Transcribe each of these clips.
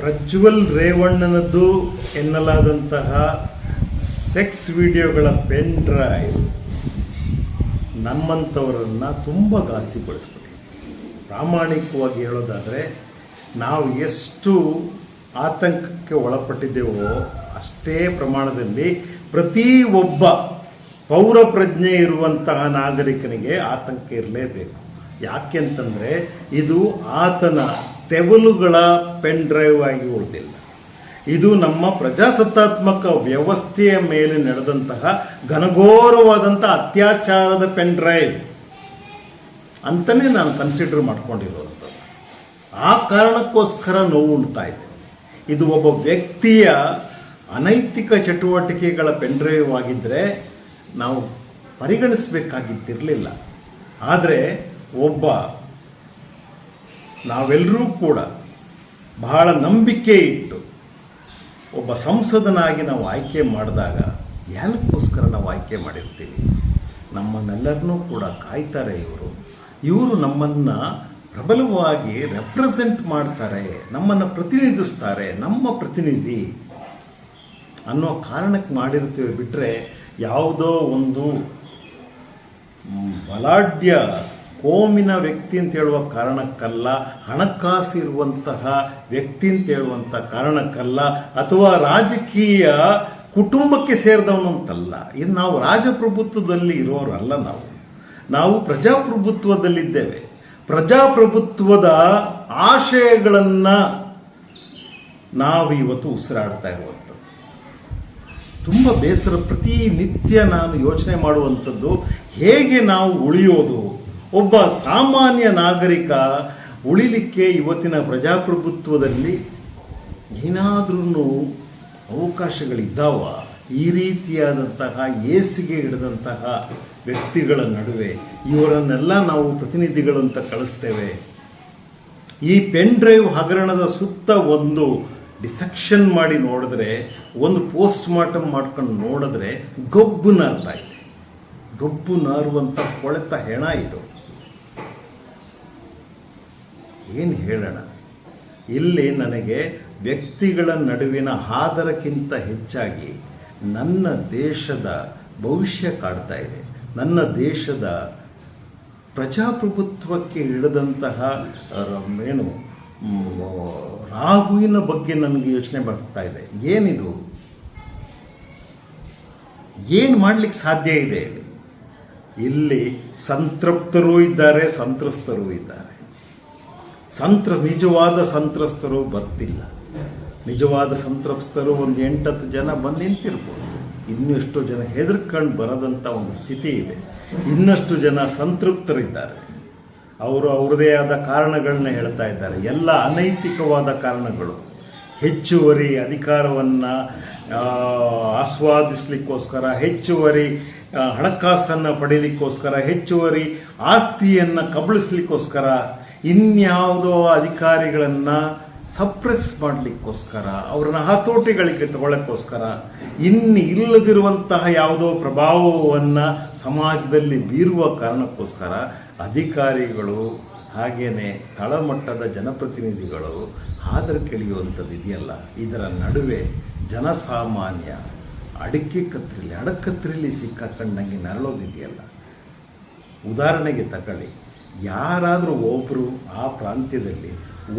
ಪ್ರಜ್ವಲ್ ರೇವಣ್ಣನದ್ದು ಎನ್ನಲಾದಂತಹ ಸೆಕ್ಸ್ ವಿಡಿಯೋಗಳ ಪೆನ್ ಡ್ರೈವ್ ನಮ್ಮಂಥವರನ್ನು ತುಂಬ ಘಾಸಿಗೊಳಿಸ್ಬಿಟ್ಟಿದೆ ಪ್ರಾಮಾಣಿಕವಾಗಿ ಹೇಳೋದಾದರೆ, ನಾವು ಎಷ್ಟು ಆತಂಕಕ್ಕೆ ಒಳಪಟ್ಟಿದ್ದೇವೋ ಅಷ್ಟೇ ಪ್ರಮಾಣದಲ್ಲಿ ಪ್ರತಿ ಒಬ್ಬ ಪೌರ ಪ್ರಜ್ಞೆ ಇರುವಂತಹ ನಾಗರಿಕನಿಗೆ ಆತಂಕ ಇರಲೇಬೇಕು. ಯಾಕೆಂತಂದರೆ ಇದು ಆತನ ತೆವಲುಗಳ ಪೆನ್ ಡ್ರೈವ್ ಆಗಿ ಉಳಿದಿಲ್ಲ. ಇದು ನಮ್ಮ ಪ್ರಜಾಸತ್ತಾತ್ಮಕ ವ್ಯವಸ್ಥೆಯ ಮೇಲೆ ನಡೆದಂತಹ ಘನಘೋರವಾದಂತಹ ಅತ್ಯಾಚಾರದ ಪೆನ್ ಡ್ರೈವ್ ಅಂತಲೇ ನಾನು ಕನ್ಸಿಡರ್ ಮಾಡ್ಕೊಂಡಿರುವಂಥದ್ದು. ಆ ಕಾರಣಕ್ಕೋಸ್ಕರ ನೋವು ಉಂಟಾ ಇದೆ. ಇದು ಒಬ್ಬ ವ್ಯಕ್ತಿಯ ಅನೈತಿಕ ಚಟುವಟಿಕೆಗಳ ಪೆನ್ ಡ್ರೈವ್ ಆಗಿದ್ದರೆ ನಾವು ಪರಿಗಣಿಸಬೇಕಾಗಿದ್ದಿರಲಿಲ್ಲ. ಆದರೆ ಒಬ್ಬ ನಾವೆಲ್ಲರೂ ಕೂಡ ಬಹಳ ನಂಬಿಕೆ ಇಟ್ಟು ಒಬ್ಬ ಸಂಸದನಾಗಿ ನಾವು ಆಯ್ಕೆ ಮಾಡಿದಾಗ ಯಾಕೋಸ್ಕರ ನಾವು ಆಯ್ಕೆ ಮಾಡಿರ್ತೀವಿ? ನಮ್ಮನ್ನೆಲ್ಲರನ್ನೂ ಕೂಡ ಕಾಯ್ತಾರೆ ಇವರು. ಇವರು ನಮ್ಮನ್ನು ಪ್ರಬಲವಾಗಿ ರೆಪ್ರೆಸೆಂಟ್ ಮಾಡ್ತಾರೆ, ನಮ್ಮನ್ನು ಪ್ರತಿನಿಧಿಸ್ತಾರೆ, ನಮ್ಮ ಪ್ರತಿನಿಧಿ ಅನ್ನೋ ಕಾರಣಕ್ಕೆ ಮಾಡಿರ್ತೀವಿ ಬಿಟ್ಟರೆ ಯಾವುದೋ ಒಂದು ಬಲಾಢ್ಯ ಕೋಮಿನ ವ್ಯಕ್ತಿ ಅಂತ ಹೇಳುವ ಕಾರಣಕ್ಕಲ್ಲ ಹಣಕಾಸು ಇರುವಂತಹ ವ್ಯಕ್ತಿ ಅಂತ ಹೇಳುವಂಥ ಕಾರಣಕ್ಕಲ್ಲ, ಅಥವಾ ರಾಜಕೀಯ ಕುಟುಂಬಕ್ಕೆ ಸೇರಿದವನು ಅಂತಲ್ಲ. ಇದು ನಾವು ರಾಜಪ್ರಭುತ್ವದಲ್ಲಿ ಇರೋರಲ್ಲ ನಾವು. ನಾವು ಪ್ರಜಾಪ್ರಭುತ್ವದಲ್ಲಿದ್ದೇವೆ. ಪ್ರಜಾಪ್ರಭುತ್ವದ ಆಶಯಗಳನ್ನು ನಾವು ಇವತ್ತು ಉಸಿರಾಡ್ತಾ ಇರುವಂಥದ್ದು. ತುಂಬ ಬೇಸರ, ಪ್ರತಿನಿತ್ಯ ನಾನು ಯೋಚನೆ ಮಾಡುವಂಥದ್ದು, ಹೇಗೆ ನಾವು ಉಳಿಯೋದು? ಒಬ್ಬ ಸಾಮಾನ್ಯ ನಾಗರಿಕ ಉಳಿಲಿಕ್ಕೆ ಇವತ್ತಿನ ಪ್ರಜಾಪ್ರಭುತ್ವದಲ್ಲಿ ಏನಾದ್ರೂ ಅವಕಾಶಗಳಿದ್ದಾವ? ಈ ರೀತಿಯಾದಂತಹ ಏಸಿಗೆ ಹಿಡಿದಂತಹ ವ್ಯಕ್ತಿಗಳ ನಡುವೆ ಇವರನ್ನೆಲ್ಲ ನಾವು ಪ್ರತಿನಿಧಿಗಳು ಅಂತ ಕಳಿಸ್ತೇವೆ. ಈ ಪೆನ್ ಡ್ರೈವ್ ಹಗರಣದ ಸುತ್ತ ಒಂದು ಡಿಸೆಕ್ಷನ್ ಮಾಡಿ ನೋಡಿದ್ರೆ, ಒಂದು ಪೋಸ್ಟ್ ಮಾರ್ಟಮ್ ಮಾಡ್ಕೊಂಡು ನೋಡಿದ್ರೆ ಗೊಬ್ಬು ನಾರ್ತಾ ಇದೆ. ಗೊಬ್ಬು ನಾರುವಂಥ ಕೊಳೆತ ಹೆಣ ಇದು. ಏನು ಹೇಳೋಣ? ಇಲ್ಲಿ ನನಗೆ ವ್ಯಕ್ತಿಗಳ ನಡುವಿನ ಆದರಕ್ಕಿಂತ ಹೆಚ್ಚಾಗಿ ನನ್ನ ದೇಶದ ಭವಿಷ್ಯ ಕಾಡ್ತಾ ಇದೆ. ನನ್ನ ದೇಶದ ಪ್ರಜಾಪ್ರಭುತ್ವಕ್ಕೆ ಇಳಿದಂತಹ ಏನು ರಾಹುವಿನ ಬಗ್ಗೆ ನನಗೆ ಯೋಚನೆ ಬರ್ತಾ ಇದೆ. ಏನಿದು? ಏನು ಮಾಡಲಿಕ್ಕೆ ಸಾಧ್ಯ ಇದೆ? ಇಲ್ಲಿ ಸಂತೃಪ್ತರೂ ಇದ್ದಾರೆ, ಸಂತ್ರಸ್ತರೂ ಇದ್ದಾರೆ. ಸಂತ್ರ ನಿಜವಾದ ಸಂತ್ರಸ್ತರು ಬರ್ತಿಲ್ಲ. ನಿಜವಾದ ಸಂತ್ರಸ್ತರು ಒಂದು ಎಂಟತ್ತು ಜನ ಬಂದು ನಿಂತಿರ್ಬೋದು. ಇನ್ನಷ್ಟು ಜನ ಹೆದರ್ಕೊಂಡು ಬರದಂಥ ಒಂದು ಸ್ಥಿತಿ ಇದೆ. ಇನ್ನಷ್ಟು ಜನ ಸಂತೃಪ್ತರಿದ್ದಾರೆ. ಅವರು ಅವರದೇ ಆದ ಕಾರಣಗಳನ್ನ ಹೇಳ್ತಾ ಇದ್ದಾರೆ. ಎಲ್ಲ ಅನೈತಿಕವಾದ ಕಾರಣಗಳು. ಹೆಚ್ಚುವರಿ ಅಧಿಕಾರವನ್ನು ಆಸ್ವಾದಿಸ್ಲಿಕ್ಕೋಸ್ಕರ, ಹೆಚ್ಚುವರಿ ಹಣಕಾಸನ್ನು ಪಡೀಲಿಕ್ಕೋಸ್ಕರ, ಹೆಚ್ಚುವರಿ ಆಸ್ತಿಯನ್ನು ಕಬಳಿಸ್ಲಿಕ್ಕೋಸ್ಕರ ಇನ್ಯಾವುದೋ ಅಧಿಕಾರಿಗಳನ್ನು ಸಪ್ರೆಸ್ ಮಾಡಲಿಕ್ಕೋಸ್ಕರ, ಅವ್ರನ್ನ ಹತೋಟಿಗಳಿಗೆ ತಗೊಳ್ಳೋಕ್ಕೋಸ್ಕರ, ಇನ್ನು ಇಲ್ಲದಿರುವಂತಹ ಯಾವುದೋ ಪ್ರಭಾವವನ್ನು ಸಮಾಜದಲ್ಲಿ ಬೀರುವ ಕಾರಣಕ್ಕೋಸ್ಕರ ಅಧಿಕಾರಿಗಳು ಹಾಗೇನೆ ತಳಮಟ್ಟದ ಜನಪ್ರತಿನಿಧಿಗಳು ಹಾದರ ಕೇಳಿಯುವಂಥದ್ದು ಇದೆಯಲ್ಲ, ಇದರ ನಡುವೆ ಜನಸಾಮಾನ್ಯ ಅಡಿಕೆ ಕತ್ರಿಲಿ ಅಡಕತ್ರಿಲಿ ಸಿಕ್ಕಾಕೊಂಡಂಗೆ ನರಳೋದಿದೆಯಲ್ಲ. ಉದಾಹರಣೆಗೆ ತಗೊಳ್ಳಿ. ಯಾರಾದರೂ ಒಬ್ಬರು ಆ ಪ್ರಾಂತ್ಯದಲ್ಲಿ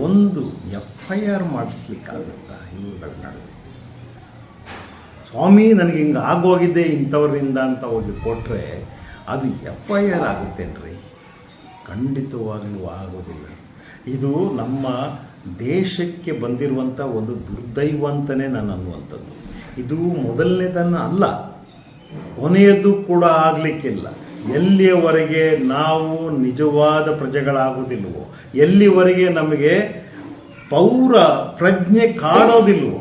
ಒಂದು ಎಫ್ ಐ ಆರ್ ಮಾಡಿಸ್ಲಿಕ್ಕಾಗುತ್ತಾ? ಇವುಗಳ ನಡುವೆ ಸ್ವಾಮಿ, ನನಗೆ ಹಿಂಗೆ ಆಗೋಗಿದ್ದೆ ಇಂಥವರಿಂದ ಅಂತ ಹೋಗಿ ಕೊಟ್ಟರೆ ಅದು ಎಫ್ ಐ ಆರ್ ಆಗುತ್ತೇನ್ರಿ? ಖಂಡಿತವಾಗಲೂ ಆಗೋದಿಲ್ಲ. ಇದು ನಮ್ಮ ದೇಶಕ್ಕೆ ಬಂದಿರುವಂಥ ಒಂದು ದುರ್ದೈವ ಅಂತಲೇ ನಾನು ಅನ್ನುವಂಥದ್ದು. ಇದು ಮೊದಲನೇದನ್ನು ಅಲ್ಲ, ಕೊನೆಯದು ಕೂಡ ಆಗಲಿಕ್ಕಿಲ್ಲ. ಎಲ್ಲಿಯವರೆಗೆ ನಾವು ನಿಜವಾದ ಪ್ರಜೆಗಳಾಗೋದಿಲ್ವೋ ಎಲ್ಲಿವರೆಗೆ ನಮಗೆ ಪೌರ ಪ್ರಜ್ಞೆ ಕಾಣೋದಿಲ್ವೋ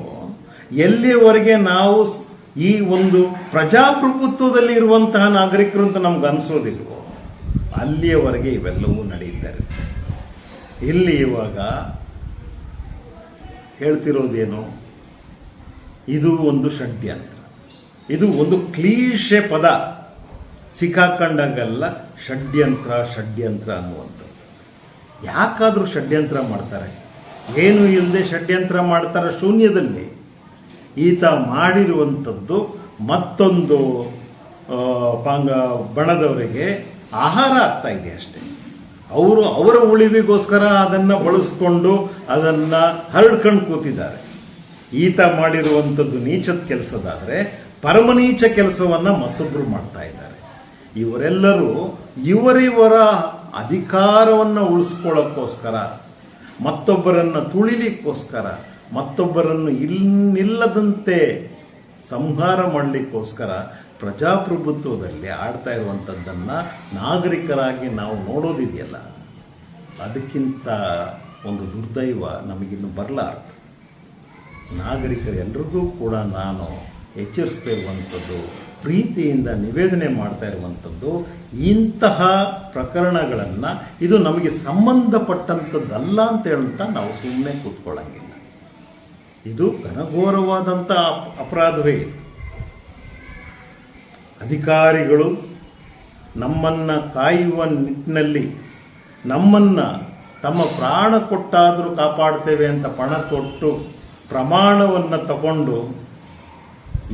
ಎಲ್ಲಿಯವರೆಗೆ ನಾವು ಈ ಒಂದು ಪ್ರಜಾಪ್ರಭುತ್ವದಲ್ಲಿ ಇರುವಂತಹ ನಾಗರಿಕರು ಅಂತ ನಮ್ಗೆ ಅನಿಸೋದಿಲ್ವೋ, ಅಲ್ಲಿಯವರೆಗೆ ಇವೆಲ್ಲವೂ ನಡೆಯುತ್ತಾರೆ. ಇಲ್ಲಿ ಇವಾಗ ಹೇಳ್ತಿರೋದೇನು? ಇದು ಒಂದು ಷಡ್ಯಂತ್ರ. ಇದು ಒಂದು ಕ್ಲೀಶೆ ಪದ. ಸಿಕ್ಕಾಕೊಂಡಾಗಲ್ಲ ಷಡ್ಯಂತ್ರ ಷಡ್ಯಂತ್ರ ಅನ್ನುವಂಥದ್ದು. ಯಾಕಾದರೂ ಷಡ್ಯಂತ್ರ ಮಾಡ್ತಾರೆ? ಏನು ಇಲ್ಲದೆ ಷಡ್ಯಂತ್ರ ಮಾಡ್ತಾರೆ ಶೂನ್ಯದಲ್ಲಿ. ಈತ ಮಾಡಿರುವಂಥದ್ದು ಮತ್ತೊಂದು ಪಾಂಗ, ಬಣದವರಿಗೆ ಆಹಾರ ಆಗ್ತಾ ಇದೆ ಅಷ್ಟೇ. ಅವರು ಅವರ ಉಳಿವಿಗೋಸ್ಕರ ಅದನ್ನು ಬಳಸ್ಕೊಂಡು ಅದನ್ನು ಹರಡ್ಕೊಂಡು ಕೂತಿದ್ದಾರೆ. ಈತ ಮಾಡಿರುವಂಥದ್ದು ನೀಚದ ಕೆಲಸದಾದರೆ ಪರಮನೀಚ ಕೆಲಸವನ್ನು ಮತ್ತೊಬ್ಬರು ಮಾಡ್ತಾ ಇದ್ದಾರೆ. ಇವರೆಲ್ಲರೂ ಇವರಿವರ ಅಧಿಕಾರವನ್ನು ಉಳಿಸ್ಕೊಳ್ಳೋಕ್ಕೋಸ್ಕರ, ಮತ್ತೊಬ್ಬರನ್ನು ತುಳಿಲಿಕ್ಕೋಸ್ಕರ, ಮತ್ತೊಬ್ಬರನ್ನು ಇನ್ನಿಲ್ಲದಂತೆ ಸಂಹಾರ ಮಾಡಲಿಕ್ಕೋಸ್ಕರ ಪ್ರಜಾಪ್ರಭುತ್ವದಲ್ಲಿ ಆಡ್ತಾ ಇರುವಂಥದ್ದನ್ನು ನಾಗರಿಕರಾಗಿ ನಾವು ನೋಡೋದಿದೆಯಲ್ಲ, ಅದಕ್ಕಿಂತ ಒಂದು ದುರ್ದೈವ ನಮಗಿನ್ನು ಬರಲಾರ್ದು. ನಾಗರಿಕರೆಲ್ಲರಿಗೂ ಕೂಡ ನಾನು ಎಚ್ಚರಿಸ್ತಾ ಇರುವಂಥದ್ದು ಪ್ರೀತಿಯಿಂದ ನಿವೇದನೆ ಮಾಡ್ತಾ ಇರುವಂಥದ್ದು, ಇಂತಹ ಪ್ರಕರಣಗಳನ್ನು ಇದು ನಮಗೆ ಸಂಬಂಧಪಟ್ಟಂಥದ್ದಲ್ಲ ಅಂತ ಹೇಳ್ತಾ ನಾವು ಸುಮ್ಮನೆ ಕೂತ್ಕೊಳ್ಳಂಗಿಲ್ಲ. ಇದು ಘನಘೋರವಾದಂಥ ಅಪರಾಧವೇ ಇದು. ಅಧಿಕಾರಿಗಳು ನಮ್ಮನ್ನು ಕಾಯುವ ನಿಟ್ಟಿನಲ್ಲಿ ನಮ್ಮನ್ನು ತಮ್ಮ ಪ್ರಾಣ ಕೊಟ್ಟಾದರೂ ಕಾಪಾಡ್ತೇವೆ ಅಂತ ಪಣ ತೊಟ್ಟು ಪ್ರಮಾಣವನ್ನು ತಗೊಂಡು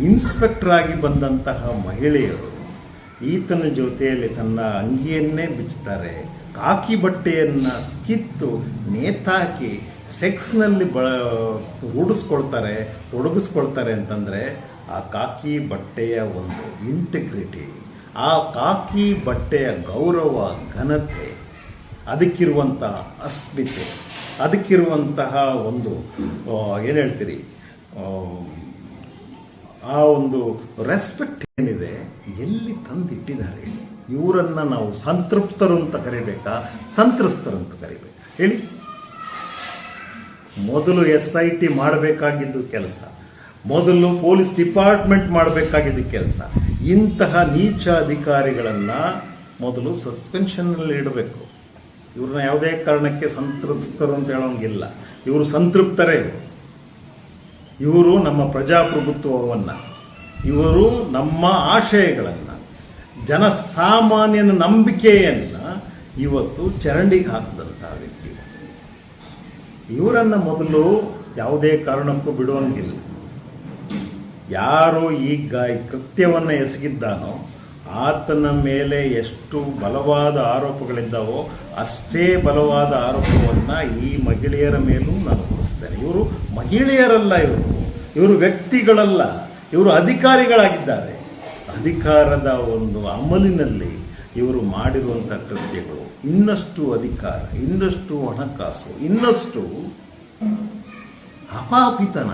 ಇನ್ಸ್ಪೆಕ್ಟರ್ ಆಗಿ ಬಂದಂತಹ ಮಹಿಳೆಯರು ಈತನ ಜೊತೆಯಲ್ಲಿ ತನ್ನ ಅಂಗಿಯನ್ನೇ ಬಿಚ್ಚುತ್ತಾರೆ. ಕಾಕಿ ಬಟ್ಟೆಯನ್ನು ಕಿತ್ತು ನೇತಾಕಿ ಸೆಕ್ಸ್ನಲ್ಲಿ ಬ ರೂಢಿಸ್ಕೊಳ್ತಾರೆ ತೊಡಗಿಸ್ಕೊಳ್ತಾರೆ ಅಂತಂದರೆ ಆ ಕಾಕಿ ಬಟ್ಟೆಯ ಒಂದು ಇಂಟಿಗ್ರಿಟಿ ಆ ಕಾಕಿ ಬಟ್ಟೆಯ ಗೌರವ, ಘನತೆ ಅದಕ್ಕಿರುವಂತಹ ಅಸ್ಮಿತೆ, ಅದಕ್ಕಿರುವಂತಹ ಒಂದು ಏನು ಹೇಳ್ತೀರಿ ಆ, ಒಂದು ರೆಸ್ಪೆಕ್ಟ್ ಏನಿದೆ ಎಲ್ಲಿ ತಂದಿಟ್ಟಿದ್ದಾರೆ? ಹೇಳಿ ಇವರನ್ನ ನಾವು ಸಂತೃಪ್ತರು ಅಂತ ಕರಿಬೇಕಾ? ಸಂತ್ರಸ್ತರು ಅಂತ ಕರಿಬೇಕಾ? ಹೇಳಿ. ಮೊದಲು ಎಸ್ ಐ ಟಿ ಮಾಡಬೇಕಾಗಿದ್ದು ಕೆಲಸ. ಮೊದಲು ಪೊಲೀಸ್ ಡಿಪಾರ್ಟ್ಮೆಂಟ್ ಮಾಡಬೇಕಾಗಿದ್ದು ಕೆಲಸ. ಇಂತಹ ನೀಚ ಅಧಿಕಾರಿಗಳನ್ನ ಮೊದಲು ಸಸ್ಪೆನ್ಷನ್ನಲ್ಲಿ ಇಡಬೇಕು. ಇವ್ರನ್ನ ಯಾವುದೇ ಕಾರಣಕ್ಕೆ ಸಂತ್ರಸ್ತರು ಅಂತ ಹೇಳೋಂಗಿಲ್ಲ. ಇವರು ಸಂತೃಪ್ತರೇ. ಇವರು. ನಮ್ಮ ಪ್ರಜಾಪ್ರಭುತ್ವವನ್ನು, ಇವರು ನಮ್ಮ ಆಶಯಗಳನ್ನು, ಜನಸಾಮಾನ್ಯನ ನಂಬಿಕೆಯನ್ನು ಇವತ್ತು ಚರಂಡಿಗೆ ಹಾಕಿದಂತಹ ವ್ಯಕ್ತಿ ಇವರನ್ನು ಮೊದಲು ಯಾವುದೇ ಕಾರಣಕ್ಕೂ ಬಿಡುವಂಗಿಲ್ಲ ಯಾರು ಈ ಕೃತ್ಯವನ್ನು ಎಸಗಿದ್ದಾನೋ ಆತನ ಮೇಲೆ ಎಷ್ಟು ಬಲವಾದ ಆರೋಪಗಳಿದ್ದಾವೋ ಅಷ್ಟೇ ಬಲವಾದ ಆರೋಪವನ್ನು ಈ ಮಹಿಳೆಯರ ಮೇಲೂ ನಾನು ಹೊರಿಸ್ತೇನೆ ಇವರು ಮಹಿಳೆಯರಲ್ಲ ಇವರು. ಇವರು ವ್ಯಕ್ತಿಗಳಲ್ಲ. ಇವರು ಅಧಿಕಾರಿಗಳಾಗಿದ್ದಾರೆ. ಅಧಿಕಾರದ ಒಂದು ಅಮಲಿನಲ್ಲಿ ಇವರು ಮಾಡಿರುವಂಥ ಕೃತ್ಯಗಳು. ಇನ್ನಷ್ಟು ಅಧಿಕಾರ, ಇನ್ನಷ್ಟು ಹಣಕಾಸು, ಇನ್ನಷ್ಟು ಅಪಾಪಿತನ.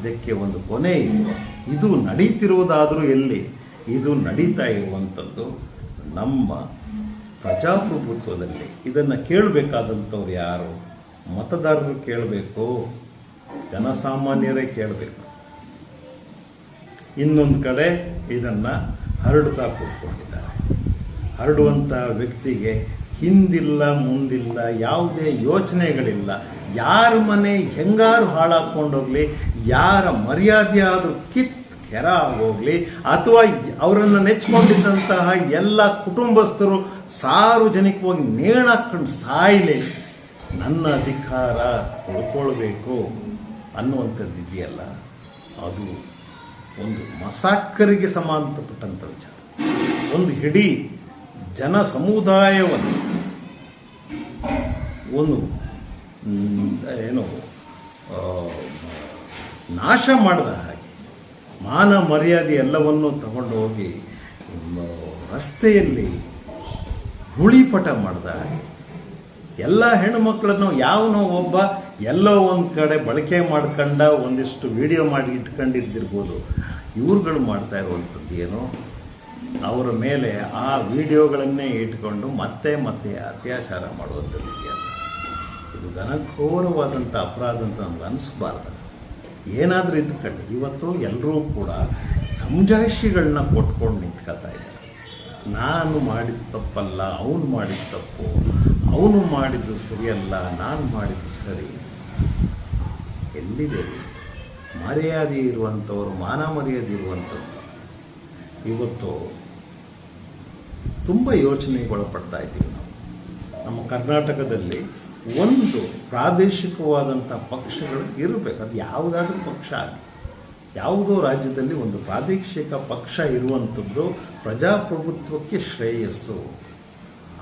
ಇದಕ್ಕೆ ಒಂದು ಕೊನೆ ಇದು ನಡೀತಿರುವುದಾದರೂ ಎಲ್ಲಿ? ಇದು ನಡೀತಾ ಇರುವಂಥದ್ದು ನಮ್ಮ ಪ್ರಜಾಪ್ರಭುತ್ವದಲ್ಲಿ. ಇದನ್ನು ಕೇಳಬೇಕಾದಂಥವ್ರು ಯಾರು? ಮತದಾರರು ಕೇಳಬೇಕು, ಜನಸಾಮಾನ್ಯರೇ ಕೇಳಬೇಕು. ಇನ್ನೊಂದು ಕಡೆ ಇದನ್ನು ಹರಡ್ತಾ ಕೂತ್ಕೊಂಡಿದ್ದಾರೆ. ಹರಡುವಂಥ ವ್ಯಕ್ತಿಗೆ ಹಿಂದಿಲ್ಲ, ಮುಂದಿಲ್ಲ, ಯಾವುದೇ ಯೋಚನೆಗಳಿಲ್ಲ. ಯಾರ ಮನೆ ಹೆಂಗಾರು ಹಾಳಾಕೊಂಡೋಗ್ಲಿ ಯಾರ ಮರ್ಯಾದೆ ಆದರೂ ಕಿತ್ ಕೆರ ಆಗೋಗ್ಲಿ ಅಥವಾ ಅವರನ್ನು ನೆಚ್ಕೊಂಡಿದ್ದಂತಹ ಎಲ್ಲ ಕುಟುಂಬಸ್ಥರು ಸಾರ್ವಜನಿಕವಾಗಿ ನೇಣಾಕೊಂಡು ಸಾಯಲಿ, ನನ್ನ ಅಧಿಕಾರ ಉಳ್ಕೊಳ್ಬೇಕು ಅನ್ನುವಂಥದ್ದು ಇದೆಯಲ್ಲ, ಅದು ಒಂದು ಮಸಾಕರಿಗೆ ಸಂಬಂಧಪಟ್ಟಂಥ ವಿಚಾರ. ಒಂದು ಇಡೀ ಜನ ಸಮುದಾಯವನ್ನು ಒಂದು ಏನು ನಾಶ ಮಾಡಿದ ಮಾನ ಮರ್ಯಾದೆ ಎಲ್ಲವನ್ನೂ ತಗೊಂಡು ಹೋಗಿ ರಸ್ತೆಯಲ್ಲಿ ಧೂಳಿಪಟ ಮಾಡಿದ ಎಲ್ಲ ಹೆಣ್ಣುಮಕ್ಕಳನ್ನು ಯಾವನೋ ಒಬ್ಬ ಎಲ್ಲೋ ಒಂದು ಕಡೆ ಬಳಕೆ ಮಾಡ್ಕೊಂಡ ಒಂದಿಷ್ಟು ವಿಡಿಯೋ ಮಾಡಿ ಇಟ್ಕೊಂಡಿದ್ದಿರ್ಬೋದು, ಇವ್ರುಗಳು ಮಾಡ್ತಾ ಇರುವಂಥದ್ದು ಏನೋ? ಅವರ ಮೇಲೆ ಆ ವಿಡಿಯೋಗಳನ್ನೇ ಇಟ್ಕೊಂಡು ಮತ್ತೆ ಮತ್ತೆ ಅತ್ಯಾಚಾರ ಮಾಡುವಂಥದ್ದು ಇದೆಯಲ್ಲ. ಇದು ಘನಘೋರವಾದಂಥ ಅಪರಾಧ ಅಂತ ನಮ್ಗೆ ಅನಿಸ್ಬಾರ್ದು. ಏನಾದರೂ ಇದ್ಕೊಂಡು ಇವತ್ತು ಎಲ್ಲರೂ ಕೂಡ ಸಮಜಾಯಿಷಿಗಳನ್ನ ಕೊಟ್ಕೊಂಡು ನಿಂತ್ಕೊಳ್ತಾ ಇದ್ದಾರೆ. ನಾನು ಮಾಡಿದ ತಪ್ಪಲ್ಲ, ಅವನು ಮಾಡಿದ ತಪ್ಪು, ಅವನು ಮಾಡಿದ್ದು ಸರಿಯಲ್ಲ, ನಾನು ಮಾಡಿದ್ದು ಸರಿ. ಎಲ್ಲಿದೆ? ಮರ್ಯಾದೆ ಇರುವಂಥವರು, ಮಾನ ಮರ್ಯಾದೆ ಇರುವಂಥದ್ದು ಇವತ್ತು ತುಂಬ ಯೋಚನೆಗೊಳಪಡ್ತಾ ಇದ್ದೀವಿ ನಾವು. ನಮ್ಮ ಕರ್ನಾಟಕದಲ್ಲಿ ಒಂದು ಪ್ರಾದೇಶಿಕವಾದಂಥ ಪಕ್ಷಗಳು ಇರಬೇಕು. ಅದು ಯಾವುದಾದ್ರೂ ಪಕ್ಷ ಆಗಲಿ. ಯಾವುದೋ ರಾಜ್ಯದಲ್ಲಿ ಒಂದು ಪ್ರಾದೇಶಿಕ ಪಕ್ಷ ಇರುವಂಥದ್ದು ಪ್ರಜಾಪ್ರಭುತ್ವಕ್ಕೆ ಶ್ರೇಯಸ್ಸು.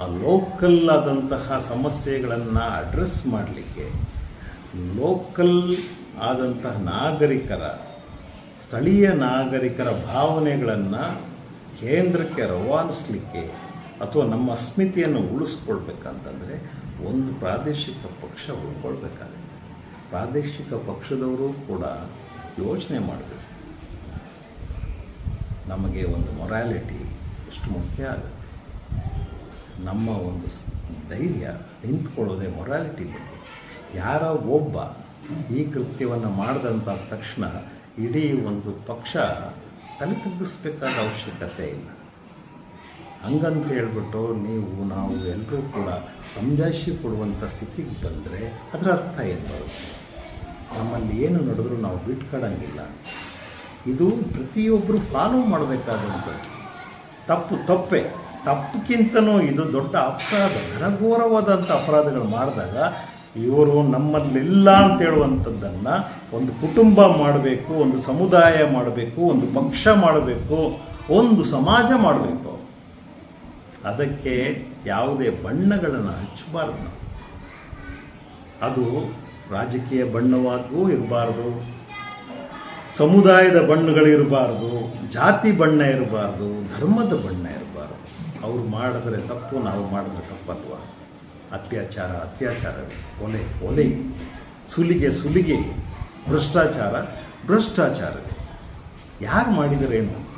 ಆ ಲೋಕಲ್ ಆದಂತಹ ಸಮಸ್ಯೆಗಳನ್ನು ಅಡ್ರೆಸ್ ಮಾಡಲಿಕ್ಕೆ ಲೋಕಲ್ ಆದಂತಹ ನಾಗರಿಕರ, ಸ್ಥಳೀಯ ನಾಗರಿಕರ ಭಾವನೆಗಳನ್ನು ಕೇಂದ್ರಕ್ಕೆ ರವಾನಿಸಲಿಕ್ಕೆ ಅಥವಾ ನಮ್ಮ ಅಸ್ಮಿತೆಯನ್ನು ಉಳಿಸ್ಕೊಳ್ಬೇಕಂತಂದರೆ ಒಂದು ಪ್ರಾದೇಶಿಕ ಪಕ್ಷ ಉಳ್ಕೊಳ್ಬೇಕಾಗುತ್ತೆ. ಪ್ರಾದೇಶಿಕ ಪಕ್ಷದವರು ಕೂಡ ಯೋಚನೆ ಮಾಡಬೇಕು. ನಮಗೆ ಒಂದು ಮೊರಾಲಿಟಿ ಎಷ್ಟು ಮುಖ್ಯ ಆಗುತ್ತೆ. ನಮ್ಮ ಒಂದು ಧೈರ್ಯ ನಿಂತ್ಕೊಳ್ಳೋದೇ ಮೊರಾಲಿಟಿ ಬಗ್ಗೆ. ಯಾರೋ ಒಬ್ಬ ಈ ಕೃತ್ಯವನ್ನು ಮಾಡಿದಂಥ ತಕ್ಷಣ ಇಡೀ ಒಂದು ಪಕ್ಷ ತಲೆ ತಗ್ಗಿಸ್ಬೇಕಾದ ಅವಶ್ಯಕತೆ ಇಲ್ಲ. ಹಂಗಂತ ಹೇಳ್ಬಿಟ್ಟು ನೀವು, ನಾವು ಎಲ್ಲರೂ ಕೂಡ ಸಮಜಾಯಿಷಿ ಕೊಡುವಂಥ ಸ್ಥಿತಿಗೆ ಬಂದರೆ ಅದರ ಅರ್ಥ ಏನು ಬರುತ್ತೆ? ನಮ್ಮಲ್ಲಿ ಏನು ನಡೆದರೂ ನಾವು ಬಿಟ್ಕೊಡಂಗಿಲ್ಲ. ಇದು ಪ್ರತಿಯೊಬ್ಬರು ಫಾಲೋ ಮಾಡಬೇಕಾದಂಥದ್ದು. ತಪ್ಪು ತಪ್ಪೆ. ತಪ್ಪಕ್ಕಿಂತನೂ ಇದು ದೊಡ್ಡ ಅಪರಾಧ, ಘನಘೋರವಾದಂಥ ಅಪರಾಧಗಳು ಮಾಡಿದಾಗ ಇವರು ನಮ್ಮಲ್ಲಿಲ್ಲ ಅಂತ ಹೇಳುವಂಥದ್ದನ್ನು ಒಂದು ಕುಟುಂಬ ಮಾಡಬೇಕು, ಒಂದು ಸಮುದಾಯ ಮಾಡಬೇಕು, ಒಂದು ಪಕ್ಷ ಮಾಡಬೇಕು, ಒಂದು ಸಮಾಜ ಮಾಡಬೇಕು. ಅದಕ್ಕೆ ಯಾವುದೇ ಬಣ್ಣಗಳನ್ನು ಹಚ್ಚಬಾರ್ದು ನಾವು. ಅದು ರಾಜಕೀಯ ಬಣ್ಣವಾಗೂ ಇರಬಾರ್ದು, ಸಮುದಾಯದ ಬಣ್ಣಗಳಿರಬಾರ್ದು, ಜಾತಿ ಬಣ್ಣ ಇರಬಾರ್ದು, ಧರ್ಮದ ಬಣ್ಣ ಇರಬಾರ್ದು. ಅವ್ರು ಮಾಡಿದ್ರೆ ತಪ್ಪು, ನಾವು ಮಾಡಿದ್ರೆ ತಪ್ಪಲ್ವ? ಅತ್ಯಾಚಾರ ಅತ್ಯಾಚಾರವೇ ಒಲೆ ಒಲೆ. ಸುಲಿಗೆ ಸುಲಿಗೆ. ಭ್ರಷ್ಟಾಚಾರ ಭ್ರಷ್ಟಾಚಾರವೇ ಯಾರು ಮಾಡಿದರೇನು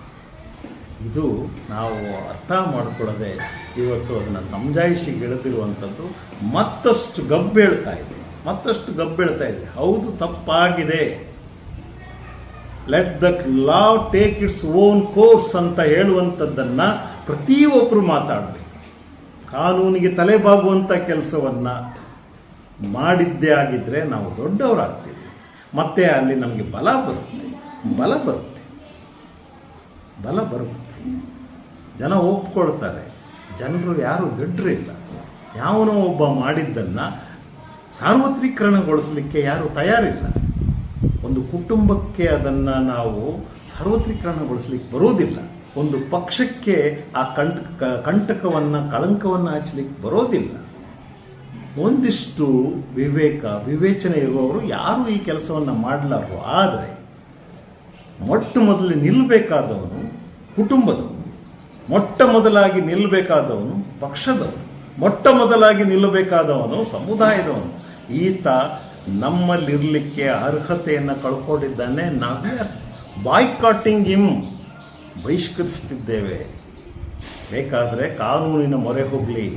ಇದು ನಾವು ಅರ್ಥ ಮಾಡಿಕೊಳ್ಳದೆ ಇವತ್ತು ಅದನ್ನು ಸಂಜಾಯಿಸಿ ಗೆಳೆದಿರುವಂಥದ್ದು ಮತ್ತಷ್ಟು ಗಬ್ಬೇಳ್ತಾ ಇದೆ. ಮತ್ತಷ್ಟು ಗಬ್ಬೇಳ್ತಾ ಇದೆ. ಹೌದು, ತಪ್ಪಾಗಿದೆ. Let the law take its own course ಅಂತ ಹೇಳುವಂಥದ್ದನ್ನು ಪ್ರತಿಯೊಬ್ಬರು ಮಾತಾಡಬೇಕು. ಕಾನೂನಿಗೆ ತಲೆಬಾಗುವಂಥ ಕೆಲಸವನ್ನ ಮಾಡಿದ್ದೇ ಆಗಿದ್ರೆ ನಾವು ದೊಡ್ಡವರಾಗ್ತೀವಿ. ಮತ್ತೆ ಅಲ್ಲಿ ನಮಗೆ ಬಲ ಬರುತ್ತೆ. ಬಲ ಬರುತ್ತೆ. ಬಲ ಬರುತ್ತೆ. ಜನ ಒಪ್ಕೊಳ್ತಾರೆ. ಜನರು ಯಾರು ದಡ್ಡರಿಲ್ಲ ಯಾವನೋ ಒಬ್ಬ ಮಾಡಿದ್ದನ್ನು ಸಾರ್ವತ್ರೀಕರಣಗೊಳಿಸಲಿಕ್ಕೆ ಯಾರು ತಯಾರಿಲ್ಲ. ಒಂದು ಕುಟುಂಬಕ್ಕೆ ಅದನ್ನು ನಾವು ಸಾರ್ವತ್ರೀಕರಣಗೊಳಿಸ್ಲಿಕ್ಕೆ ಬರೋದಿಲ್ಲ. ಒಂದು ಪಕ್ಷಕ್ಕೆ ಆ ಕಂಟ ಕಂಟಕವನ್ನು, ಕಳಂಕವನ್ನು ಹಚ್ಚಲಿಕ್ಕೆ ಬರೋದಿಲ್ಲ. ಒಂದಿಷ್ಟು ವಿವೇಕ, ವಿವೇಚನೆ ಇರುವವರು ಯಾರು ಈ ಕೆಲಸವನ್ನು ಮಾಡಲಾರು ಆದರೆ, ಮೊಟ್ಟ ಮೊದಲು ನಿಲ್ಲಬೇಕಾದವನು ಕುಟುಂಬದವನು, ಮೊಟ್ಟ ಮೊದಲಾಗಿ ನಿಲ್ಲಬೇಕಾದವನು ಪಕ್ಷದವನು, ಮೊಟ್ಟ ಮೊದಲಾಗಿ ನಿಲ್ಲಬೇಕಾದವನು ಸಮುದಾಯದವನು. ಈತ ನಮ್ಮಲ್ಲಿರಲಿಕ್ಕೆ ಅರ್ಹತೆಯನ್ನು ಕಳ್ಕೊಂಡಿದ್ದಾನೆ ನಾವೇ ಬಾಯ್ಕಾಟಿಂಗ್ ಇಮ್ ಬಹಿಷ್ಕರಿಸ್ತಿದ್ದೇವೆ ಬೇಕಾದರೆ ಕಾನೂನಿನ ಮೊರೆ ಹೋಗಲಿ,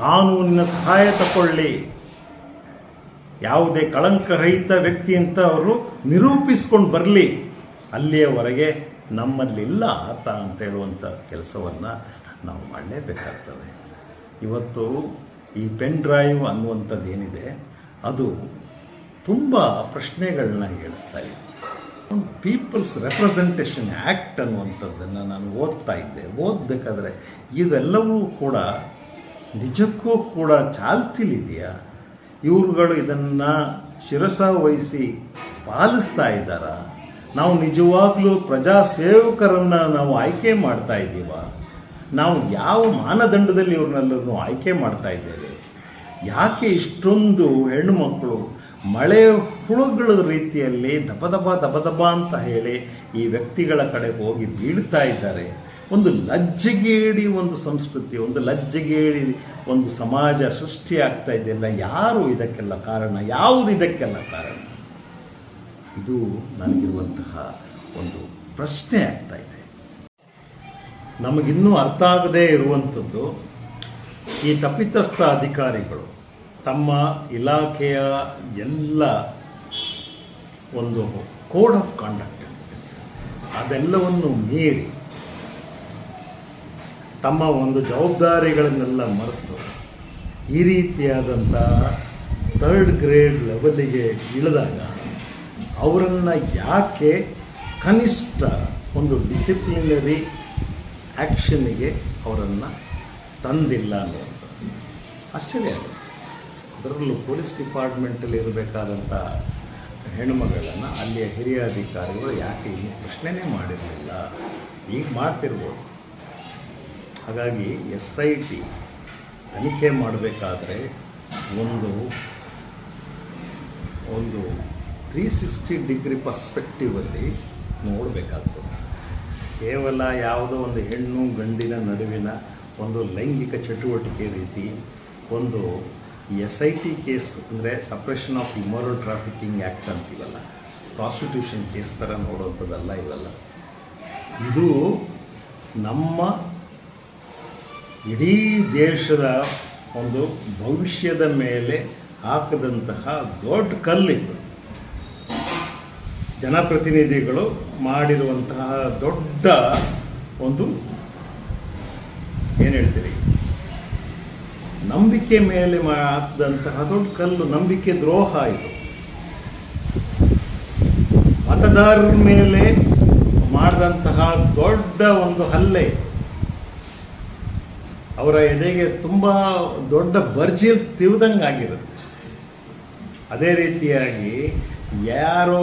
ಕಾನೂನಿನ ಸಹಾಯ ತಗೊಳ್ಳಿ ಯಾವುದೇ ಕಳಂಕರಹಿತ ವ್ಯಕ್ತಿ ಅಂತ ಅವರು ನಿರೂಪಿಸ್ಕೊಂಡು ಬರಲಿ, ಅಲ್ಲಿಯವರೆಗೆ ನಮ್ಮಲ್ಲಿಲ್ಲ ಆತ ಅಂತ ಹೇಳುವಂಥ ಕೆಲಸವನ್ನು ನಾವು ಮಾಡಲೇಬೇಕಾಗ್ತದೆ. ಇವತ್ತು ಈ ಪೆನ್ ಡ್ರೈವ್ ಅನ್ನುವಂಥದ್ದು ಏನಿದೆ, ಅದು ತುಂಬ ಪ್ರಶ್ನೆಗಳನ್ನ ಹೇಳಿಸ್ತಾ ಇದೆ. ಪೀಪಲ್ಸ್ ರೆಪ್ರೆಸೆಂಟೇಷನ್ ಆ್ಯಕ್ಟ್ ಅನ್ನುವಂಥದ್ದನ್ನು ನಾನು ಓದ್ತಾ ಇದ್ದೆ. ಓದಬೇಕಾದ್ರೆ ಇವೆಲ್ಲವೂ ಕೂಡ ನಿಜಕ್ಕೂ ಕೂಡ ಚಾಲ್ತಿಲಿದೆಯಾ? ಇವ್ರುಗಳು ಇದನ್ನು ಶಿರಸ ವಹಿಸಿ ಪಾಲಿಸ್ತಾ ಇದ್ದಾರಾ? ನಾವು ನಿಜವಾಗ್ಲೂ ಪ್ರಜಾ ಸೇವಕರನ್ನ ನಾವು ಆಯ್ಕೆ ಮಾಡ್ತಾ ಇದ್ದೀವ? ನಾವು ಯಾವ ಮಾನದಂಡದಲ್ಲಿ ಇವ್ರನ್ನೆಲ್ಲರೂ ಆಯ್ಕೆ ಮಾಡ್ತಾ ಇದ್ದೇವೆ? ಯಾಕೆ ಇಷ್ಟೊಂದು ಹೆಣ್ಣು ಮಕ್ಕಳು ಮಳೆ ಹುಳುಗಳ ರೀತಿಯಲ್ಲಿ ದಬ ದಬ ದಬ ದಬ ಅಂತ ಹೇಳಿ ಈ ವ್ಯಕ್ತಿಗಳ ಕಡೆ ಹೋಗಿ ಬೀಳ್ತಾ ಇದ್ದಾರೆ? ಒಂದು ಲಜ್ಜೆಗೇಡಿ ಒಂದು ಸಂಸ್ಕೃತಿ, ಒಂದು ಲಜ್ಜೆಗೇಡಿ ಒಂದು ಸಮಾಜ ಸೃಷ್ಟಿಯಾಗ್ತಾ ಇದೆಯಲ್ಲ ಯಾರು ಇದಕ್ಕೆಲ್ಲ ಕಾರಣ? ಯಾವುದು ಇದಕ್ಕೆಲ್ಲ ಕಾರಣ? ಇದು ನನಗಿರುವಂತಹ ಒಂದು ಪ್ರಶ್ನೆ ಆಗ್ತಾ ಇದೆ. ನಮಗಿನ್ನೂ ಅರ್ಥ ಆಗದೇ ಇರುವಂಥದ್ದು, ಈ ತಪ್ಪಿತಸ್ಥ ಅಧಿಕಾರಿಗಳು ತಮ್ಮ ಇಲಾಖೆಯ ಎಲ್ಲ ಒಂದು ಕೋಡ್ ಆಫ್ ಕಾಂಡಕ್ಟ್ ಅದೆಲ್ಲವನ್ನು ಮೀರಿ ತಮ್ಮ ಒಂದು ಜವಾಬ್ದಾರಿಗಳನ್ನೆಲ್ಲ ಮರೆತು ಈ ರೀತಿಯಾದಂಥ ಥರ್ಡ್ ಗ್ರೇಡ್ ಲೆವೆಲ್ಲಿಗೆ ಇಳಿದಾಗ ಅವರನ್ನು ಯಾಕೆ ಕನಿಷ್ಠ ಒಂದು ಡಿಸಿಪ್ಲಿನರಿ ಆ್ಯಕ್ಷನ್ನಿಗೆ ಅವರನ್ನು ತಂದಿಲ್ಲ ಅನ್ನೋದು ಆಶ್ಚರ್ಯ ಆಗುತ್ತೆ ಅದರಲ್ಲೂ ಪೊಲೀಸ್ ಡಿಪಾರ್ಟ್ಮೆಂಟಲ್ಲಿ ಇರಬೇಕಾದಂಥ ಹೆಣ್ಣುಮಗಳನ್ನು ಅಲ್ಲಿಯ ಹಿರಿಯ ಅಧಿಕಾರಿಗಳು ಯಾಕೆ ಇನ್ನೂ ಪ್ರಶ್ನೆನೇ ಮಾಡಿರಲಿಲ್ಲ? ಈಗ ಮಾಡ್ತಿರ್ಬೋದು. ಹಾಗಾಗಿ ಎಸ್ ಐ ಟಿ ತನಿಖೆ ಮಾಡಬೇಕಾದ್ರೆ ಒಂದು ಒಂದು ತ್ರೀ ಸಿಕ್ಸ್ಟಿ ಡಿಗ್ರಿ ಪರ್ಸ್ಪೆಕ್ಟಿವಲ್ಲಿ ನೋಡಬೇಕಾಗ್ತದೆ. ಕೇವಲ ಯಾವುದೋ ಒಂದು ಹೆಣ್ಣು ಗಂಡಿನ ನಡುವಿನ ಒಂದು ಲೈಂಗಿಕ ಚಟುವಟಿಕೆ ರೀತಿ, ಒಂದು ಎಸ್ ಐ ಟಿ ಕೇಸ್ ಅಂದರೆ suppression of immoral trafficking act ಅಂತೀವಲ್ಲ, ಪ್ರಾಸ್ಟಿಟ್ಯೂಷನ್ ಕೇಸ್ ಥರ ನೋಡುವಂಥದ್ದಲ್ಲ ಇವೆಲ್ಲ ಇದು ನಮ್ಮ ಇಡೀ ದೇಶದ ಒಂದು ಭವಿಷ್ಯದ ಮೇಲೆ ಹಾಕದಂತಹ ದೊಡ್ಡ ಕಲ್ಲಿದು ಜನಪ್ರತಿನಿಧಿಗಳು ಮಾಡಿರುವಂತಹ ದೊಡ್ಡ ಒಂದು ಏನು ಹೇಳ್ತೀರಿ? ನಂಬಿಕೆ ಮೇಲೆ ಆದಂತಹ ದೊಡ್ಡ ಕಲ್ಲು, ನಂಬಿಕೆ ದ್ರೋಹ ಇದು. ಮತದಾರರ ಮೇಲೆ ಮಾಡಿದಂತಹ ದೊಡ್ಡ ಒಂದು ಹಲ್ಲೆ. ಅವರ ಎದೆಗೆ ತುಂಬ ದೊಡ್ಡ ಬರ್ಜಿಲ್ ತಿವಿದಂಗಾಗಿರುತ್ತೆ ಅದೇ ರೀತಿಯಾಗಿ ಯಾರೋ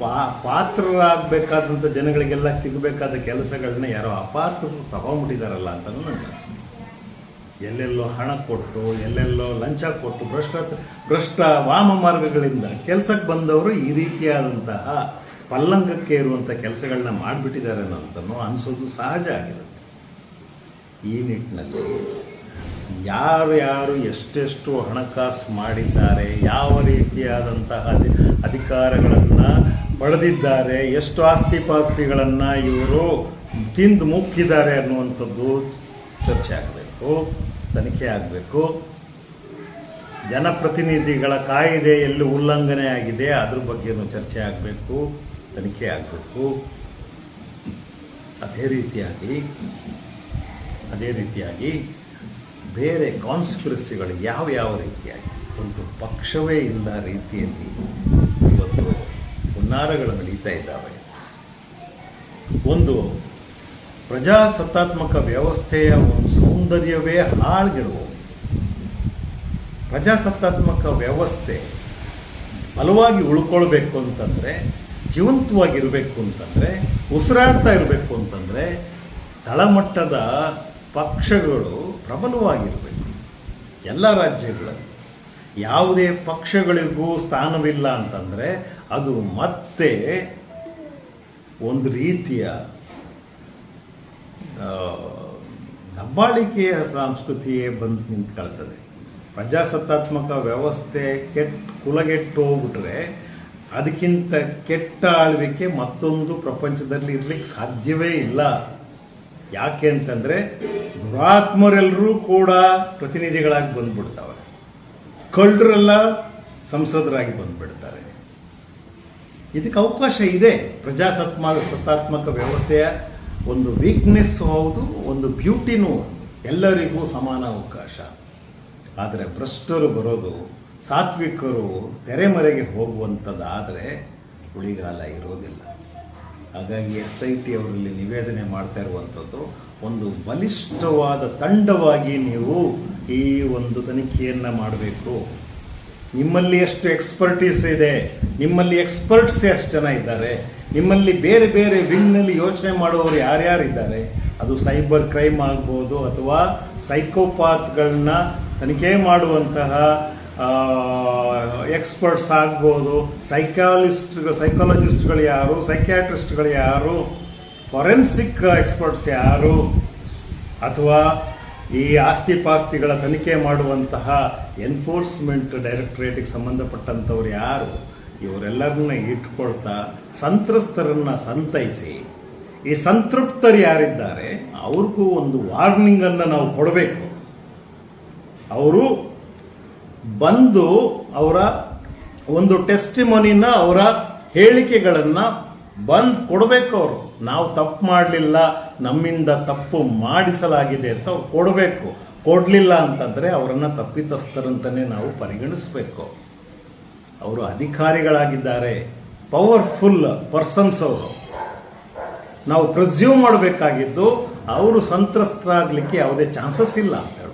ಪಾ, ಪಾತ್ರರಾಗಬೇಕಾದಂಥ ಜನಗಳಿಗೆಲ್ಲ ಸಿಗಬೇಕಾದ ಕೆಲಸಗಳನ್ನ ಯಾರೋ ಅಪಾತ್ರರು ತಗೊಂಡ್ಬಿಟ್ಟಿದಾರಲ್ಲ ಅಂತಲೂ ನನಗೆ ಎಲ್ಲೆಲ್ಲೋ ಹಣ ಕೊಟ್ಟು, ಎಲ್ಲೆಲ್ಲೋ ಲಂಚ ಕೊಟ್ಟು, ಭ್ರಷ್ಟ ಭ್ರಷ್ಟ ವಾಮ ಮಾರ್ಗಗಳಿಂದ ಕೆಲಸಕ್ಕೆ ಬಂದವರು ಈ ರೀತಿಯಾದಂತಹ ಪಲ್ಲಂಗಕ್ಕೆ ಇರುವಂಥ ಕೆಲಸಗಳನ್ನ ಮಾಡಿಬಿಟ್ಟಿದ್ದಾರೆ ಅಂತನೂ ಅನಿಸೋದು ಸಹಜ ಆಗಿರುತ್ತೆ. ಈ ನಿಟ್ಟಿನಲ್ಲಿ ಯಾರು ಯಾರು ಎಷ್ಟೆಷ್ಟು ಹಣಕಾಸು ಮಾಡಿದ್ದಾರೆ, ಯಾವ ರೀತಿಯಾದಂತಹ ಅಧಿ, ಅಧಿಕಾರಗಳನ್ನು ಪಡೆದಿದ್ದಾರೆ, ಎಷ್ಟು ಆಸ್ತಿ ಪಾಸ್ತಿಗಳನ್ನು ಇವರು ತಿಂದು ಮುಕ್ಕಿದ್ದಾರೆ ಅನ್ನುವಂಥದ್ದು ಚರ್ಚೆ ಆಗಬೇಕು, ತನಿಖೆ ಆಗಬೇಕು. ಜನಪ್ರತಿನಿಧಿಗಳ ಕಾಯ್ದೆ ಎಲ್ಲಿ ಉಲ್ಲಂಘನೆ ಆಗಿದೆ, ಅದ್ರ ಬಗ್ಗೆನೂ ಚರ್ಚೆ ಆಗಬೇಕು, ತನಿಖೆ ಆಗಬೇಕು. ಅದೇ ರೀತಿಯಾಗಿ ಅದೇ ರೀತಿಯಾಗಿ ಬೇರೆ ಕಾನ್ಸ್ಪಿರಸಿಗಳು ಯಾವ ಯಾವ ರೀತಿಯಾಗಿ? ಒಂದು ಪಕ್ಷವೇ ಇಲ್ಲ ರೀತಿಯಲ್ಲಿ ಇವತ್ತು ಹುನ್ನಾರಗಳು ನಡೀತಾ ಇದ್ದಾವೆ. ಒಂದು ಪ್ರಜಾಸತ್ತಾತ್ಮಕ ವ್ಯವಸ್ಥೆಯ ಒಂದು ಸೌಂದರ್ಯವೇ ಹಾಳ್ಗೆಡುವ. ಪ್ರಜಾಸತ್ತಾತ್ಮಕ ವ್ಯವಸ್ಥೆ ಬಲವಾಗಿ ಉಳ್ಕೊಳ್ಬೇಕು ಅಂತಂದರೆ, ಜೀವಂತವಾಗಿರಬೇಕು ಅಂತಂದರೆ, ಉಸಿರಾಡ್ತಾ ಇರಬೇಕು ಅಂತಂದರೆ, ತಳಮಟ್ಟದ ಪಕ್ಷಗಳು ಪ್ರಬಲವಾಗಿರಬೇಕು. ಎಲ್ಲ ರಾಜ್ಯಗಳಲ್ಲಿ ಯಾವುದೇ ಪಕ್ಷಗಳಿಗೂ ಸ್ಥಾನವಿಲ್ಲ ಅಂತಂದರೆ ಅದು ಮತ್ತೆ ಒಂದು ರೀತಿಯ ದಬ್ಬಾಳಿಕೆಯ ಸಂಸ್ಕೃತಿಯೇ ಬಂದು ನಿಂತ್ಕೊಳ್ತದೆ. ಪ್ರಜಾಸತ್ತಾತ್ಮಕ ವ್ಯವಸ್ಥೆ ಕೆಟ್ಟ ಕುಲಗೆಟ್ಟು ಹೋಗ್ಬಿಟ್ರೆ ಅದಕ್ಕಿಂತ ಕೆಟ್ಟ ಆಳ್ವಿಕೆ ಮತ್ತೊಂದು ಪ್ರಪಂಚದಲ್ಲಿ ಇರಲಿಕ್ಕೆ ಸಾಧ್ಯವೇ ಇಲ್ಲ. ಯಾಕೆ ಅಂತಂದ್ರೆ ದುರಾತ್ಮರೆಲ್ಲರೂ ಕೂಡ ಪ್ರತಿನಿಧಿಗಳಾಗಿ ಬಂದ್ಬಿಡ್ತಾವೆ ಕಳ್ಳರೆಲ್ಲ ಸಂಸದರಾಗಿ ಬಂದ್ಬಿಡ್ತಾರೆ. ಇದಕ್ಕೆ ಅವಕಾಶ ಇದೆ. ಪ್ರಜಾಸತ್ಮ ಸತ್ತಾತ್ಮಕ ವ್ಯವಸ್ಥೆಯ ಒಂದು ವೀಕ್ನೆಸ್ ಹೌದು, ಒಂದು ಬ್ಯೂಟಿನೂ ಎಲ್ಲರಿಗೂ ಸಮಾನ ಅವಕಾಶ. ಆದರೆ ಭ್ರಷ್ಟರು ಬರೋದು, ಸಾತ್ವಿಕರು ತೆರೆಮರೆಗೆ ಹೋಗುವಂಥದ್ದಾದರೆ ಉಳಿಗಾಲ ಇರೋದಿಲ್ಲ. ಹಾಗಾಗಿ ಎಸ್ ಐ ಟಿ ಅವರಲ್ಲಿ ನಿವೇದನೆ ಮಾಡ್ತಾ ಇರುವಂಥದ್ದು ಒಂದು ಬಲಿಷ್ಠವಾದ ತಂಡವಾಗಿ ನೀವು ಈ ಒಂದು ತನಿಖೆಯನ್ನು ಮಾಡಬೇಕು. ನಿಮ್ಮಲ್ಲಿ ಎಷ್ಟು ಎಕ್ಸ್ಪರ್ಟೀಸ್ ಇದೆ, ನಿಮ್ಮಲ್ಲಿ ಎಕ್ಸ್ಪರ್ಟ್ಸ್ ಎಷ್ಟು ಜನ ಇದ್ದಾರೆ, ನಿಮ್ಮಲ್ಲಿ ಬೇರೆ ಬೇರೆ ವಿಂಗ್ನಲ್ಲಿ ಯೋಚನೆ ಮಾಡುವವರು ಯಾರ್ಯಾರಿದ್ದಾರೆ, ಅದು ಸೈಬರ್ ಕ್ರೈಮ್ ಆಗ್ಬೋದು ಅಥವಾ ಸೈಕೋಪಾತ್ಗಳನ್ನ ತನಿಖೆ ಮಾಡುವಂತಹ ಎಕ್ಸ್ಪರ್ಟ್ಸ್ ಆಗ್ಬೋದು ಸೈಕಾಲಿಸ್ಟ್ ಸೈಕಾಲಜಿಸ್ಟ್ಗಳು ಯಾರು ಸೈಕ್ಯಾಟ್ರಿಸ್ಟ್ಗಳು ಯಾರು ಫೊರೆನ್ಸಿಕ್ ಎಕ್ಸ್ಪರ್ಟ್ಸ್ ಯಾರು, ಅಥವಾ ಈ ಆಸ್ತಿ ಪಾಸ್ತಿಗಳ ತನಿಖೆ ಮಾಡುವಂತಹ ಎನ್ಫೋರ್ಸ್ಮೆಂಟ್ ಡೈರೆಕ್ಟ್ರೇಟಿಗೆ ಸಂಬಂಧಪಟ್ಟಂಥವ್ರು ಯಾರು, ಇವರೆಲ್ಲರನ್ನ ಇಟ್ಕೊಳ್ತಾ ಸಂತ್ರಸ್ತರನ್ನು ಸಂತೈಸಿ, ಈ ಸಂತೃಪ್ತರು ಯಾರಿದ್ದಾರೆ, ಅವ್ರಿಗೂ ಒಂದು ವಾರ್ನಿಂಗನ್ನು ನಾವು ಕೊಡಬೇಕು. ಅವರು ಬಂದು ಅವರ ಒಂದು ಟೆಸ್ಟಿಮೊನಿನ ಅವರ ಹೇಳಿಕೆಗಳನ್ನ ಬಂದು ಕೊಡಬೇಕು ಅವರು. ನಾವು ತಪ್ಪು ಮಾಡಲಿಲ್ಲ, ನಮ್ಮಿಂದ ತಪ್ಪು ಮಾಡಿಸಲಾಗಿದೆ ಅಂತ ಅವ್ರು ಕೊಡಬೇಕು. ಕೊಡಲಿಲ್ಲ ಅಂತಂದ್ರೆ ಅವರನ್ನ ತಪ್ಪಿತಸ್ಥರಂತಾನೆ ನಾವು ಪರಿಗಣಿಸಬೇಕು. ಅವರು ಅಧಿಕಾರಿಗಳಾಗಿದ್ದಾರೆ. ಪವರ್ಫುಲ್ ಪರ್ಸನ್ಸ್ ಅವರು. ನಾವು ಪ್ರೆಸ್ಯೂಮ್ ಮಾಡಬೇಕಾಗಿದ್ದು, ಅವರು ಸಂತ್ರಸ್ತರಾಗಲಿಕ್ಕೆ ಯಾವುದೇ ಚಾನ್ಸಸ್ ಇಲ್ಲ ಅಂತ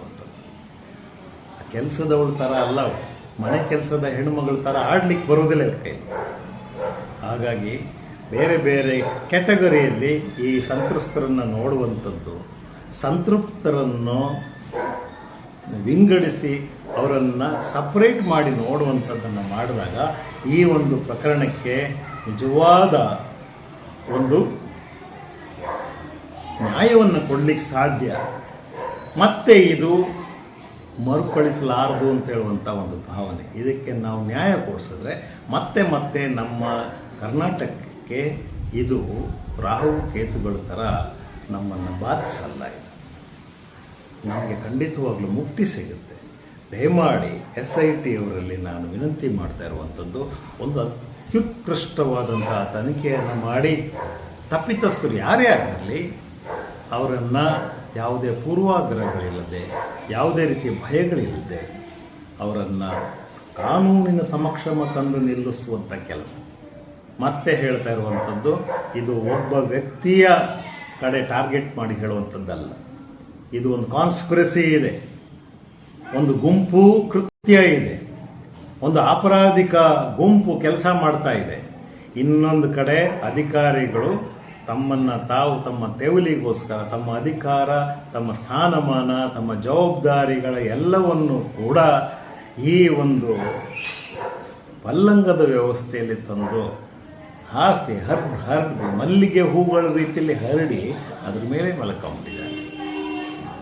ಕೆಲಸದವಳ ಥರ ಅಲ್ಲ ಅವರು ಮನೆ ಕೆಲಸದ ಹೆಣ್ಣುಮಗಳ ಥರ ಆಡ್ಲಿಕ್ಕೆ ಬರೋದಿಲ್ಲ ಇವ್ರ ಕೈ ಹಾಗಾಗಿ ಬೇರೆ ಬೇರೆ ಕ್ಯಾಟಗರಿಯಲ್ಲಿ ಈ ಸಂತ್ರಸ್ತರನ್ನು ನೋಡುವಂಥದ್ದು, ಸಂತೃಪ್ತರನ್ನು ವಿಂಗಡಿಸಿ ಅವರನ್ನು ಸಪ್ರೇಟ್ ಮಾಡಿ ನೋಡುವಂಥದ್ದನ್ನು ಮಾಡಿದಾಗ ಈ ಒಂದು ಪ್ರಕರಣಕ್ಕೆ ನಿಜವಾದ ಒಂದು ನ್ಯಾಯವನ್ನು ಕೊಡಲಿಕ್ಕೆ ಸಾಧ್ಯ. ಮತ್ತೆ ಇದು ಮರುಕಳಿಸಲಾರದು ಅಂತ ಹೇಳುವಂಥ ಒಂದು ಭಾವನೆ. ಇದಕ್ಕೆ ನಾವು ನ್ಯಾಯ ಕೊಡಿಸಿದ್ರೆ ಮತ್ತೆ ಮತ್ತೆ ನಮ್ಮ ಕರ್ನಾಟಕಕ್ಕೆ ಇದು ರಾಹು ಕೇತುಗಳ ಥರ ನಮ್ಮನ್ನು ಬಾಧಿಸಲ್ಲ ಇದು. ನಮಗೆ ಖಂಡಿತವಾಗ್ಲೂ ಮುಕ್ತಿ ಸಿಗುತ್ತೆ. ದಯಮಾಡಿ ಎಸ್ ಐ ಟಿ ಅವರಲ್ಲಿ ನಾನು ವಿನಂತಿ ಮಾಡ್ತಾ ಇರುವಂಥದ್ದು ಒಂದು ಅತ್ಯುತ್ಕೃಷ್ಟವಾದಂತಹ ತನಿಖೆಯನ್ನು ಮಾಡಿ ತಪ್ಪಿತಸ್ಥರು ಯಾರೇ ಆಗಿರಲಿ, ಅವರನ್ನು ಯಾವುದೇ ಪೂರ್ವಾಗ್ರಹಗಳಿಲ್ಲದೆ, ಯಾವುದೇ ರೀತಿಯ ಭಯಗಳಿಲ್ಲದೆ ಅವರನ್ನು ಕಾನೂನಿನ ಸಮಕ್ಷಮ ತಂದು ನಿಲ್ಲಿಸುವಂಥ ಕೆಲಸ. ಮತ್ತೆ ಹೇಳ್ತಾ ಇರುವಂಥದ್ದು, ಇದು ಒಬ್ಬ ವ್ಯಕ್ತಿಯ ಕಡೆ ಟಾರ್ಗೆಟ್ ಮಾಡಿ ಹೇಳುವಂಥದ್ದಲ್ಲ. ಇದು ಒಂದು ಕಾನ್ಸ್ಪಿರಸಿ ಇದೆ. ಒಂದು ಗುಂಪು ಕೃತ್ಯ ಇದೆ. ಒಂದು ಅಪರಾಧಿಕ ಗುಂಪು ಕೆಲಸ ಮಾಡ್ತಾ ಇದೆ. ಇನ್ನೊಂದು ಕಡೆ ಅಧಿಕಾರಿಗಳು ತಮ್ಮನ್ನ ತಾವು ತಮ್ಮ ತೆವಲಿಗೋಸ್ಕರ ತಮ್ಮ ಅಧಿಕಾರ, ತಮ್ಮ ಸ್ಥಾನಮಾನ, ತಮ್ಮ ಜವಾಬ್ದಾರಿಗಳ ಎಲ್ಲವನ್ನು ಕೂಡ ಈ ಒಂದು ಪಲ್ಲಂಗದ ವ್ಯವಸ್ಥೆಯಲ್ಲಿ ತಂದು ಹಾಸಿ ಹರ್ ಹರಿದು ಮಲ್ಲಿಗೆ ಹೂಗಳ ರೀತಿಯಲ್ಲಿ ಹರಡಿ ಅದರ ಮೇಲೆ ಮಲಕೊಂಡಿದ್ದಾರೆ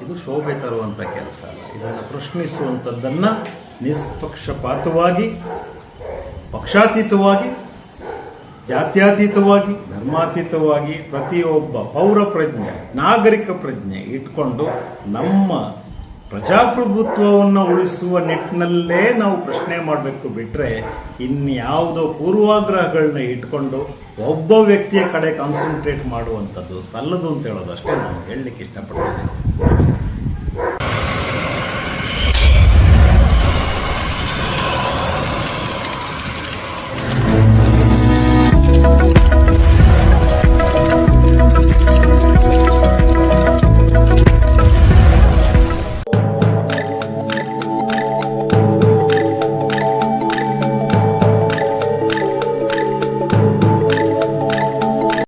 ಇದು ಶೋಭೆ ತರುವಂಥ ಕೆಲಸ ಅಲ್ಲ. ಇದನ್ನು ಪ್ರಶ್ನಿಸುವಂಥದ್ದನ್ನು ನಿಷ್ಪಕ್ಷಪಾತವಾಗಿ, ಪಕ್ಷಾತೀತವಾಗಿ ಜಾತ್ಯತೀತವಾಗಿ, ಧರ್ಮಾತೀತವಾಗಿ ಪ್ರತಿಯೊಬ್ಬ ಪೌರ ಪ್ರಜ್ಞೆ, ನಾಗರಿಕ ಪ್ರಜ್ಞೆ ಇಟ್ಕೊಂಡು ನಮ್ಮ ಪ್ರಜಾಪ್ರಭುತ್ವವನ್ನು ಉಳಿಸುವ ನಿಟ್ಟಿನಲ್ಲೇ ನಾವು ಪ್ರಶ್ನೆ ಮಾಡಬೇಕು ಬಿಟ್ಟರೆ ಇನ್ಯಾವುದೋ ಪೂರ್ವಾಗ್ರಹಗಳನ್ನ ಇಟ್ಕೊಂಡು ಒಬ್ಬ ವ್ಯಕ್ತಿಯ ಕಡೆ ಕಾನ್ಸಂಟ್ರೇಟ್ ಮಾಡುವಂಥದ್ದು ಸಲ್ಲದು ಅಂತ ಹೇಳೋದು ಅಷ್ಟೇ ನಾನು ಹೇಳಲಿಕ್ಕೆ ಇಷ್ಟಪಡ್ತೇನೆ.